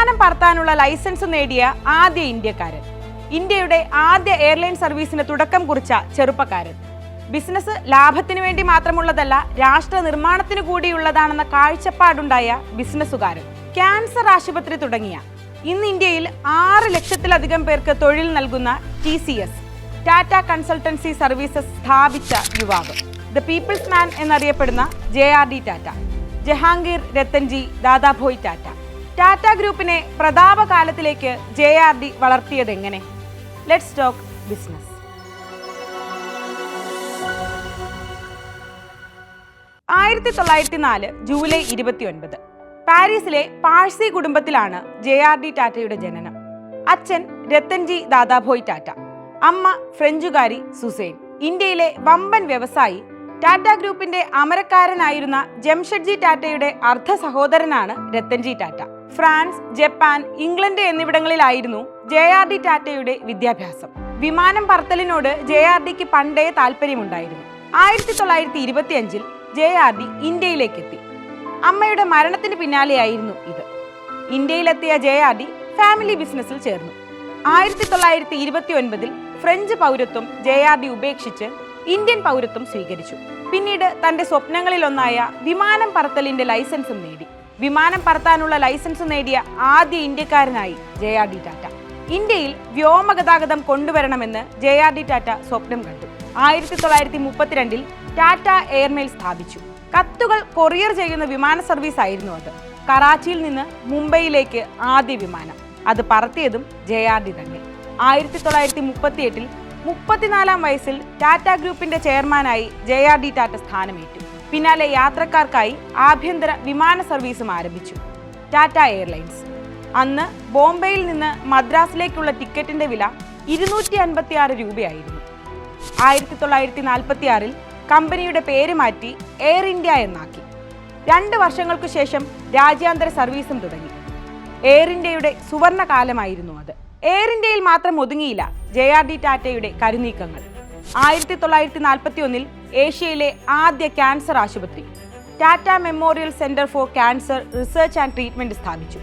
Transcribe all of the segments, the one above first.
വിമാനം പറത്താനുള്ള ലൈസൻസ് നേടിയ ആദ്യ ഇന്ത്യക്കാരൻ. ഇന്ത്യയുടെ ആദ്യ എയർലൈൻ സർവീസിന് തുടക്കം കുറിച്ച ചെറുപ്പക്കാരൻ. ബിസിനസ് ലാഭത്തിനു വേണ്ടി മാത്രമുള്ളതല്ല രാഷ്ട്ര നിർമ്മാണത്തിന് കൂടിയുള്ളതാണെന്ന കാഴ്ചപ്പാടുണ്ടായ ബിസിനസ്സുകാരൻ. ക്യാൻസർ ആശുപത്രി തുടങ്ങിയ ഇന്ന് ഇന്ത്യയിൽ ആറ് ലക്ഷത്തിലധികം പേർക്ക് തൊഴിൽ നൽകുന്ന T C S Tata consultancy services സ്ഥാപിച്ച യുവാവ്. ദ പീപ്പിൾസ് മാൻ എന്നറിയപ്പെടുന്ന J R D Tata Jehangir Ratanji Dadabhoy Tata. Tata ഗ്രൂപ്പിനെ പ്രതാപകാലത്തിലേക്ക് ജെ ആർ ഡി വളർത്തിയതെങ്ങനെ ലെറ്റ്സ് ടോക്ക് ബിസിനസ് ആയിരത്തി തൊള്ളായിരത്തി നാല് ജൂലൈ ഇരുപത്തി ഒൻപത് പാരീസിലെ പാഴ്സി കുടുംബത്തിലാണ് ജെ ആർ ഡി ടാറ്റയുടെ ജനനം. അച്ഛൻ രത്തൻജി ദാദാഭോയ് ടാറ്റ അമ്മ ഫ്രഞ്ചുകാരി സുസൈൻ. ഇന്ത്യയിലെ വമ്പൻ വ്യവസായി ടാറ്റ ഗ്രൂപ്പിന്റെ അമരക്കാരനായിരുന്ന ജംഷഡ്ജി ടാറ്റയുടെ അർദ്ധ സഹോദരനാണ് Ratanji Tata. France Japan England എന്നിവിടങ്ങളിലായിരുന്നു J R D ടാറ്റയുടെ വിദ്യാഭ്യാസം. വിമാനം പറത്തലിനോട് ജെ ആർ ഡിക്ക് പണ്ടേ താല്പര്യമുണ്ടായിരുന്നു ആയിരത്തി തൊള്ളായിരത്തി ഇരുപത്തി അഞ്ചിൽ ജെ ആർ ഡി ഇന്ത്യയിലേക്ക് എത്തി അമ്മയുടെ മരണത്തിന് പിന്നാലെയായിരുന്നു ഇത്. ഇന്ത്യയിലെത്തിയ ജെ ആർ ഡി ഫാമിലി ബിസിനസ്സിൽ ചേർന്നു. ആയിരത്തി തൊള്ളായിരത്തി ഇരുപത്തി ഒൻപതിൽ ഫ്രഞ്ച് പൗരത്വം ജെ ആർ ഡി ഉപേക്ഷിച്ച് ഇന്ത്യൻ പൗരത്വം സ്വീകരിച്ചു. പിന്നീട് തന്റെ സ്വപ്നങ്ങളിലൊന്നായ വിമാനം പറത്തലിന്റെ ലൈസൻസും നേടി. വിമാനം പറത്താനുള്ള ലൈസൻസ് നേടിയ ആദ്യ ഇന്ത്യക്കാരനായി ജെ ആർ ഡി ടാറ്റ. ഇന്ത്യയിൽ വ്യോമഗതാഗതം കൊണ്ടുവരണമെന്ന് ജെ ആർ ഡി ടാറ്റ സ്വപ്നം കണ്ടു. ആയിരത്തി തൊള്ളായിരത്തി മുപ്പത്തിരണ്ടിൽ ടാറ്റ എയർമെയിൽ സ്ഥാപിച്ചു. കത്തുകൾ കൊറിയർ ചെയ്യുന്ന വിമാന സർവീസ് ആയിരുന്നു അത്. കറാച്ചിയിൽ നിന്ന് മുംബൈയിലേക്ക് ആദ്യ വിമാനം. അത് പറത്തിയതും ജെ ആർ ഡി തന്നെ. ആയിരത്തി തൊള്ളായിരത്തി മുപ്പത്തിയെട്ടിൽ മുപ്പത്തിനാലാം വയസ്സിൽ ടാറ്റ ഗ്രൂപ്പിന്റെ ചെയർമാനായി ജെ ആർ ഡി ടാറ്റ സ്ഥാനമേറ്റു. പിന്നാലെ യാത്രക്കാർക്കായി ആഭ്യന്തര വിമാന സർവീസും ആരംഭിച്ചു. ടാറ്റ എയർലൈൻസ്. അന്ന് ബോംബെയിൽ നിന്ന് മദ്രാസിലേക്കുള്ള ടിക്കറ്റിന്റെ വില ഇരുന്നൂറ്റി അൻപത്തി ആറ് രൂപയായിരുന്നു. ആയിരത്തി തൊള്ളായിരത്തി നാൽപ്പത്തി ആറിൽ കമ്പനിയുടെ പേര് മാറ്റി എയർ ഇന്ത്യ എന്നാക്കി. രണ്ട് വർഷങ്ങൾക്കു ശേഷം രാജ്യാന്തര സർവീസും തുടങ്ങി. എയർ ഇന്ത്യയുടെ സുവർണ കാലമായിരുന്നു അത്. എയർ ഇന്ത്യയിൽ മാത്രം ഒതുങ്ങിയില്ല ജെ ആർ ഡി ടാറ്റയുടെ കരുനീക്കങ്ങൾ. ആയിരത്തി തൊള്ളായിരത്തി നാൽപ്പത്തി ഒന്നിൽ ഏഷ്യയിലെ ആദ്യ ക്യാൻസർ ആശുപത്രി Tata memorial centre for cancer research and treatment സ്ഥാപിച്ചു.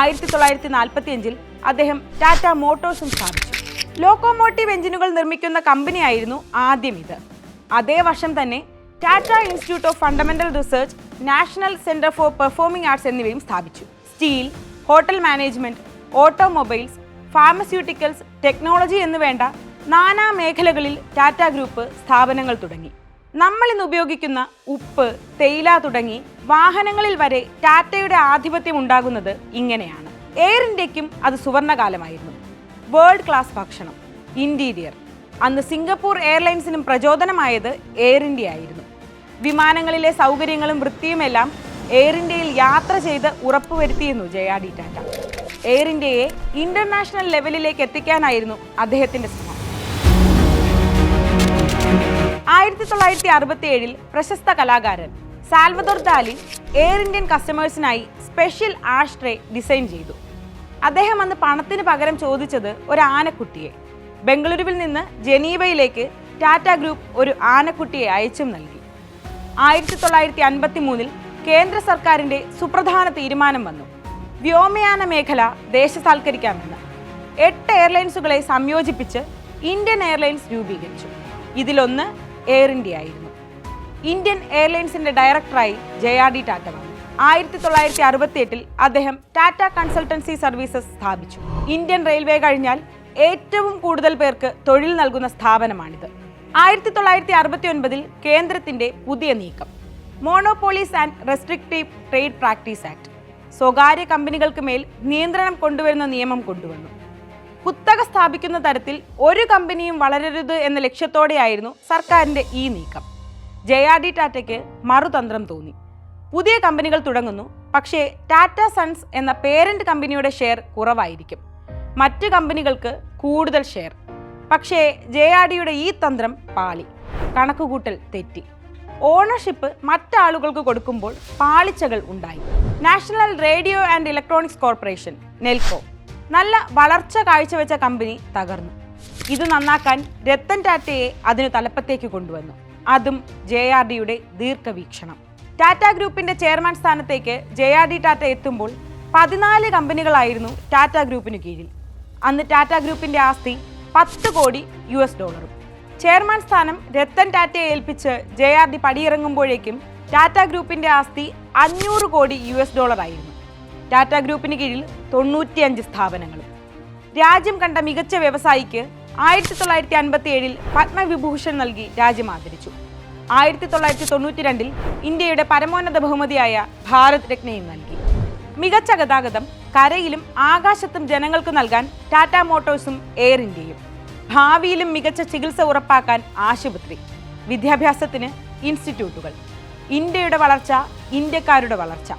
ആയിരത്തി തൊള്ളായിരത്തി നാൽപ്പത്തി അഞ്ചിൽ അദ്ദേഹം ടാറ്റ മോട്ടോഴ്സും സ്ഥാപിച്ചു. ലോക്കോമോട്ടീവ് എഞ്ചിനുകൾ നിർമ്മിക്കുന്ന കമ്പനിയായിരുന്നു ആദ്യം ഇത്. അതേ വർഷം തന്നെ Tata institute of fundamental research national centre for performing arts എന്നിവയും സ്ഥാപിച്ചു. Steel hotel management automobiles pharmaceuticals technology എന്നുവേണ്ട നാനാ മേഖലകളിൽ ടാറ്റ ഗ്രൂപ്പ് സ്ഥാപനങ്ങൾ തുടങ്ങി. നമ്മൾ ഇന്ന് ഉപയോഗിക്കുന്ന ഉപ്പ് തേയില തുടങ്ങി വാഹനങ്ങളിൽ വരെ ടാറ്റയുടെ ആധിപത്യം ഉണ്ടാകുന്നത് ഇങ്ങനെയാണ്. എയർ ഇന്ത്യക്കും അത് സുവർണകാലമായിരുന്നു. വേൾഡ് ക്ലാസ് ഭക്ഷണം ഇന്റീരിയർ അന്ന് സിംഗപ്പൂർ എയർലൈൻസിനും പ്രചോദനമായത് എയർ ഇന്ത്യ ആയിരുന്നു. വിമാനങ്ങളിലെ സൗകര്യങ്ങളും വൃത്തിയുമെല്ലാം എയർ ഇന്ത്യയിൽ യാത്ര ചെയ്ത് ഉറപ്പുവരുത്തിയിരുന്നു J R D Tata air ഇന്ത്യയെ ഇന്റർനാഷണൽ ലെവലിലേക്ക് എത്തിക്കാനായിരുന്നു അദ്ദേഹത്തിന്റെ ശ്രമം. ആയിരത്തി തൊള്ളായിരത്തി അറുപത്തി ഏഴിൽ പ്രശസ്ത കലാകാരൻ സാൽവദോർ ദാലി എയർ ഇന്ത്യൻ കസ്റ്റമേഴ്സിനായി സ്പെഷ്യൽ ആഷ്ട്രേ ഡിസൈൻ ചെയ്തു. അദ്ദേഹം അന്ന് പണത്തിന് പകരം ചോദിച്ചത് ഒരു ആനക്കുട്ടിയെ. ബംഗളൂരുവിൽ നിന്ന് ജനീവയിലേക്ക് ടാറ്റ ഗ്രൂപ്പ് ഒരു ആനക്കുട്ടിയെ അയച്ചും നൽകി. ആയിരത്തി തൊള്ളായിരത്തി അൻപത്തി മൂന്നിൽ കേന്ദ്ര സർക്കാരിന്റെ സുപ്രധാന തീരുമാനം വന്നു. വ്യോമയാന മേഖല ദേശസാൽക്കരിക്കാമെന്ന് എട്ട് എയർലൈൻസുകളെ സംയോജിപ്പിച്ച് ഇന്ത്യൻ എയർലൈൻസ് രൂപീകരിച്ചു. ഇതിലൊന്ന് എയർ ഇന്ത്യ ആയിരുന്നു. ഇന്ത്യൻ എയർലൈൻസിന്റെ ഡയറക്ടറായി ജെ ഡി ടാറ്റ വന്നു. ആയിരത്തി തൊള്ളായിരത്തി അറുപത്തി എട്ടിൽ അദ്ദേഹം ടാറ്റ കൺസൾട്ടൻസി സർവീസസ് സ്ഥാപിച്ചു. ഇന്ത്യൻ റെയിൽവേ കഴിഞ്ഞാൽ ഏറ്റവും കൂടുതൽ പേർക്ക് തൊഴിൽ നൽകുന്ന സ്ഥാപനമാണിത്. ആയിരത്തി തൊള്ളായിരത്തി അറുപത്തി ഒൻപതിൽ കേന്ദ്രത്തിന്റെ പുതിയ നീക്കം. Monopolies and restrictive trade practice act. സ്വകാര്യ കമ്പനികൾക്ക് മേൽ നിയന്ത്രണം കൊണ്ടുവരുന്ന നിയമം കൊണ്ടുവന്നു. കുത്തക സ്ഥാപിക്കുന്ന തരത്തിൽ ഒരു കമ്പനിയും വളരരുത് എന്ന ലക്ഷ്യത്തോടെയായിരുന്നു സർക്കാരിന്റെ ഈ നീക്കം. ജെ ആർ ഡി ടാറ്റയ്ക്ക് മറുതന്ത്രം തോന്നി. പുതിയ കമ്പനികൾ തുടങ്ങുന്നു പക്ഷേ ടാറ്റ സൺസ് എന്ന പേരന്റ് കമ്പനിയുടെ ഷെയർ കുറവായിരിക്കും. മറ്റ് കമ്പനികൾക്ക് കൂടുതൽ ഷെയർ. പക്ഷേ ജെ ആർ ഡിയുടെ ഈ തന്ത്രം പാളി. കണക്കുകൂട്ടൽ തെറ്റി. ഓണർഷിപ്പ് മറ്റാളുകൾക്ക് കൊടുക്കുമ്പോൾ പാളിച്ചകൾ ഉണ്ടായി. National radio and electronics corporation Nelco. നല്ല വളർച്ച കാഴ്ചവെച്ച കമ്പനി തകർന്നു. ഇത് നന്നാക്കാൻ രത്തൻ ടാറ്റയെ അതിനു തലപ്പത്തേക്ക് കൊണ്ടുവന്നു. അതും ജെ ആർ ഡിയുടെ ദീർഘവീക്ഷണം. ടാറ്റ ഗ്രൂപ്പിന്റെ ചെയർമാൻ സ്ഥാനത്തേക്ക് ജെ ആർ ഡി ടാറ്റ എത്തുമ്പോൾ പതിനാല് കമ്പനികളായിരുന്നു ടാറ്റ ഗ്രൂപ്പിന് കീഴിൽ. അന്ന് ടാറ്റ ഗ്രൂപ്പിന്റെ ആസ്തി പത്ത് കോടി യു ഡോളറും. ചെയർമാൻ സ്ഥാനം രത്തൻ ടാറ്റയെ ഏൽപ്പിച്ച് ജെ ആർ ഡി പടിയിറങ്ങുമ്പോഴേക്കും ടാറ്റ ഗ്രൂപ്പിന്റെ ആസ്തി അഞ്ഞൂറ് കോടി യു എസ് ഡോളർ ആയിരുന്നു ടാറ്റ ഗ്രൂപ്പിന് കീഴിൽ തൊണ്ണൂറ്റിയഞ്ച് സ്ഥാപനങ്ങളും രാജ്യം കണ്ട മികച്ച വ്യവസായിക്ക് ആയിരത്തി തൊള്ളായിരത്തി അൻപത്തി ഏഴിൽ പത്മവിഭൂഷൺ നൽകി രാജ്യം ആദരിച്ചു. ആയിരത്തി തൊള്ളായിരത്തി തൊണ്ണൂറ്റി രണ്ടിൽ ഇന്ത്യയുടെ പരമോന്നത ബഹുമതിയായ ഭാരത് രത്നയും നൽകി. മികച്ച ഗതാഗതം കരയിലും ആകാശത്തും ജനങ്ങൾക്ക് നൽകാൻ ടാറ്റ മോട്ടോഴ്സും എയർ ഇന്ത്യയും. ഭാവിയിലും മികച്ച ചികിത്സ ഉറപ്പാക്കാൻ ആശുപത്രി വിദ്യാഭ്യാസത്തിന് ഇൻസ്റ്റിറ്റ്യൂട്ടുകൾ ഇന്ത്യയുടെ വളർച്ച ഇന്ത്യക്കാരുടെ വളർച്ച.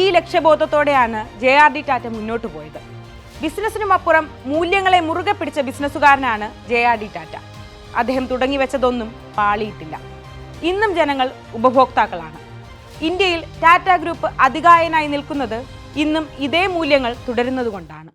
ഈ ലക്ഷ്യബോധത്തോടെയാണ് ജെ ആർ ഡി ടാറ്റ മുന്നോട്ട് പോയത്. ബിസിനസ്സിനും അപ്പുറം മൂല്യങ്ങളെ മുറുകെ പിടിച്ച ബിസിനസ്സുകാരനാണ് ജെ ആർ ഡി ടാറ്റ. അദ്ദേഹം തുടങ്ങി വെച്ചതൊന്നും പാളിയിട്ടില്ല. ഇന്നും ജനങ്ങൾ ഉപഭോക്താക്കളാണ്. ഇന്ത്യയിൽ ടാറ്റ ഗ്രൂപ്പ് അധികായനായി നിൽക്കുന്നത് ഇന്നും ഇതേ മൂല്യങ്ങൾ തുടരുന്നതുകൊണ്ടാണ്.